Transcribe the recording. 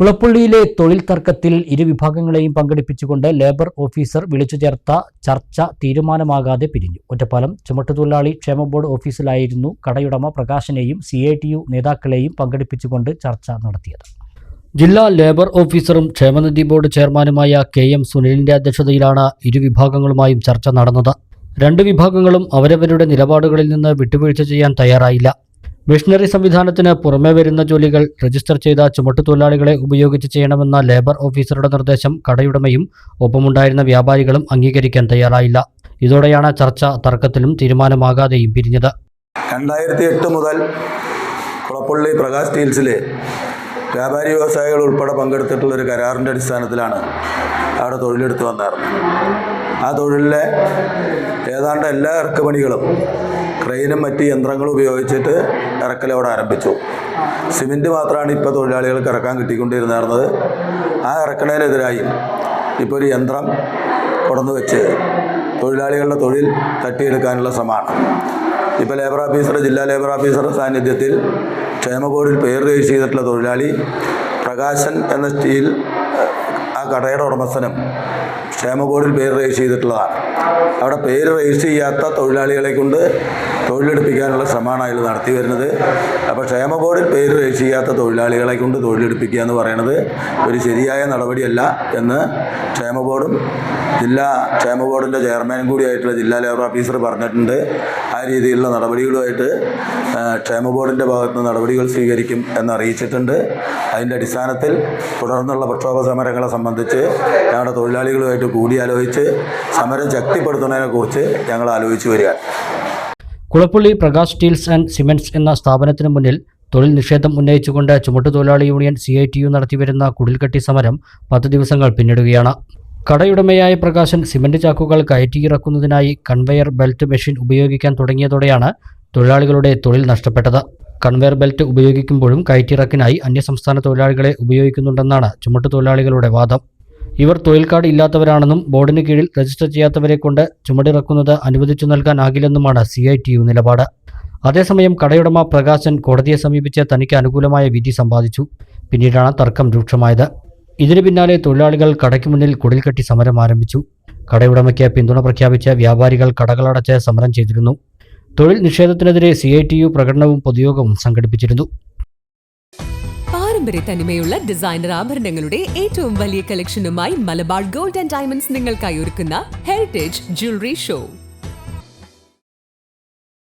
കുളപ്പള്ളിയിലെ തൊഴിൽ തർക്കത്തിൽ ഇരുവിഭാഗങ്ങളെയും പങ്കെടുപ്പിച്ചുകൊണ്ട് labour officer വിളിച്ചു ചേർത്ത ചർച്ച തീരുമാനമാകാതെ പിരിഞ്ഞു. ഒറ്റപ്പാലം ചുമട്ടുതൊഴിലാളി ക്ഷേമ ബോർഡ് ഓഫീസിലായിരുന്നു കടയുടമ പ്രകാശനെയും സി നേതാക്കളെയും പങ്കെടുപ്പിച്ചുകൊണ്ട് ചർച്ച നടത്തിയത്. ജില്ലാ ലേബർ ഓഫീസറും ക്ഷേമനിധി ബോർഡ് ചെയർമാനുമായ കെ എം സുനിലിന്റെ അധ്യക്ഷതയിലാണ് ഇരുവിഭാഗങ്ങളുമായും ചർച്ച നടന്നത്. രണ്ട് വിഭാഗങ്ങളും അവരവരുടെ നിലപാടുകളിൽ നിന്ന് വിട്ടുവീഴ്ച ചെയ്യാൻ തയ്യാറായില്ല. മിഷനറി സംവിധാനത്തിന് പുറമെ വരുന്ന ജോലികൾ രജിസ്റ്റർ ചെയ്ത ചുമട്ടുതൊഴിലാളികളെ ഉപയോഗിച്ച് ചെയ്യണമെന്ന ലേബർ ഓഫീസറുടെ നിർദ്ദേശം കടയുടമയും ഒപ്പമുണ്ടായിരുന്ന വ്യാപാരികളും അംഗീകരിക്കാൻ തയ്യാറായില്ല. ഇതോടെയാണ് ചർച്ച തർക്കത്തിലും തീരുമാനമാകാതെയും പിരിഞ്ഞത്. രണ്ടായിരത്തി എട്ട് മുതൽ കുളപ്പള്ളി പ്രകാശ് സ്റ്റീൽസിൽ വ്യാപാരി വ്യവസായികൾ ഉൾപ്പെടെ പങ്കെടുത്തിട്ടുള്ള ഒരു കരാറിന്റെ അടിസ്ഥാനത്തിലാണ് അവിടെ തൊഴിലെടുത്ത് വന്നായിരുന്നു ആ തൊഴിലിലെ ഏതാണ്ട് എല്ലാ ഇറക്കുപണികളും ക്രെയിനും മറ്റ് യന്ത്രങ്ങളും ഉപയോഗിച്ചിട്ട് ഇറക്കൽ അവിടെ ആരംഭിച്ചു. സിമെന്റ് മാത്രമാണ് ഇപ്പോൾ തൊഴിലാളികൾക്ക് ഇറക്കാൻ കിട്ടിക്കൊണ്ടിരുന്നായിരുന്നത് ആ ഇറക്കണതിനെതിരായി ഇപ്പോൾ ഒരു യന്ത്രം കൊടന്നു വെച്ച് തൊഴിലാളികളുടെ തൊഴിൽ തട്ടിയെടുക്കാനുള്ള ശ്രമമാണ്. ഇപ്പോൾ ലേബർ ഓഫീസർ ജില്ലാ ലേബർ ഓഫീസറുടെ സാന്നിധ്യത്തിൽ ക്ഷേമ ബോർഡിൽ പേര് രജിസ്റ്റർ ചെയ്തിട്ടുള്ള തൊഴിലാളി പ്രകാശൻ എന്ന സ്റ്റീൽ ആ കടയുടെ ഉടമസ്ഥനും ക്ഷേമ ബോർഡിൽ പേര് രജിസ്റ്റർ ചെയ്തിട്ടുള്ളതാണ്. അവിടെ പേര് രജിസ്റ്റർ ചെയ്യാത്ത തൊഴിലാളികളെ കൊണ്ട് തൊഴിലെടുപ്പിക്കാനുള്ള ശ്രമമാണ് അതിൽ നടത്തി വരുന്നത്. അപ്പോൾ ക്ഷേമ ബോർഡിൽ പേര് രജിസ്റ്റർ ചെയ്യാത്ത തൊഴിലാളികളെ കൊണ്ട് തൊഴിലെടുപ്പിക്കുക എന്ന് പറയുന്നത് ഒരു ശരിയായ നടപടിയല്ല എന്ന് ക്ഷേമ ബോർഡും ജില്ലാ ക്ഷേമ ബോർഡിന്റെ ചെയർമാനും കൂടിയായിട്ടുള്ള ജില്ലാ ലേബർ ഓഫീസർ പറഞ്ഞിട്ടുണ്ട്. ആ രീതിയിലുള്ള നടപടികളുമായിട്ട് ക്ഷേമ ബോർഡിന്റെ ഭാഗത്ത് നടപടികൾ സ്വീകരിക്കും എന്നറിയിച്ചിട്ടുണ്ട്. അതിന്റെ അടിസ്ഥാനത്തിൽ തുടർന്നുള്ള പ്രക്ഷോഭ സമരങ്ങളെ സംബന്ധിച്ച് ഞങ്ങളുടെ തൊഴിലാളികളുമായിട്ട് കൂടിയാലോചിച്ച് സമരം ശക്തിപ്പെടുത്തുന്നതിനെക്കുറിച്ച് ഞങ്ങൾ ആലോചിച്ചു വരിക. Kulappully Prakash steels and cements എന്ന സ്ഥാപനത്തിന് മുന്നിൽ തൊഴിൽ നിഷേധം ഉന്നയിച്ചുകൊണ്ട് ചുമട്ടുതൊഴിലാളി union C I T U നടത്തിവരുന്ന കുടിൽകെട്ടി സമരം പത്ത് ദിവസങ്ങൾ പിന്നിടുകയാണ്. കടയുടമയായ പ്രകാശൻ സിമന്റ് ചാക്കുകൾ കയറ്റി ഇറക്കുന്നതിനായി കൺവെയർ ബെൽറ്റ് മെഷീൻ ഉപയോഗിക്കാൻ തുടങ്ങിയതോടെയാണ് തൊഴിലാളികളുടെ തൊഴിൽ നഷ്ടപ്പെട്ടത്. കൺവെയർ ബെൽറ്റ് ഉപയോഗിക്കുമ്പോഴും കയറ്റിറക്കിനായി അന്യസംസ്ഥാന തൊഴിലാളികളെ ഉപയോഗിക്കുന്നുണ്ടെന്നാണ് ചുമട്ടുതൊഴിലാളികളുടെ വാദം. ഇവർ തൊഴിൽ കാർഡ് ഇല്ലാത്തവരാണെന്നും ബോർഡിന് കീഴിൽ രജിസ്റ്റർ ചെയ്യാത്തവരെ കൊണ്ട് ചുമടിറക്കുന്നത് അനുവദിച്ചു നൽകാനാകില്ലെന്നുമാണ് സി ഐ ടി യു നിലപാട്. അതേസമയം കടയുടമ പ്രകാശൻ കോടതിയെ സമീപിച്ച് തനിക്ക് അനുകൂലമായ വിധി സമ്പാദിച്ചു. പിന്നീടാണ് തർക്കം രൂക്ഷമായത്. ഇതിനു പിന്നാലെ തൊഴിലാളികൾ കടയ്ക്ക് മുന്നിൽ കുടിൽ കെട്ടി സമരം ആരംഭിച്ചു. കടയുടമയ്ക്ക് പിന്തുണ പ്രഖ്യാപിച്ച് വ്യാപാരികൾ കടകളടച്ച് സമരം ചെയ്തിരുന്നു. തൊഴിൽ നിഷേധത്തിനെതിരെ സി ഐ ടി യു പ്രകടനവും പൊതുയോഗവും സംഘടിപ്പിച്ചിരുന്നു. പാരമ്പര്യ തനിമയുള്ള ഡിസൈനർ ആഭരണങ്ങളുടെ ഏറ്റവും വലിയ കളക്ഷനുമായി മലബാർ ഗോൾഡ് ആൻഡ് ഡയമണ്ട്സ് നിങ്ങൾക്കായി ഒരുക്കുന്ന ഹെറിറ്റേജ് ജ്വല്ലറി ഷോ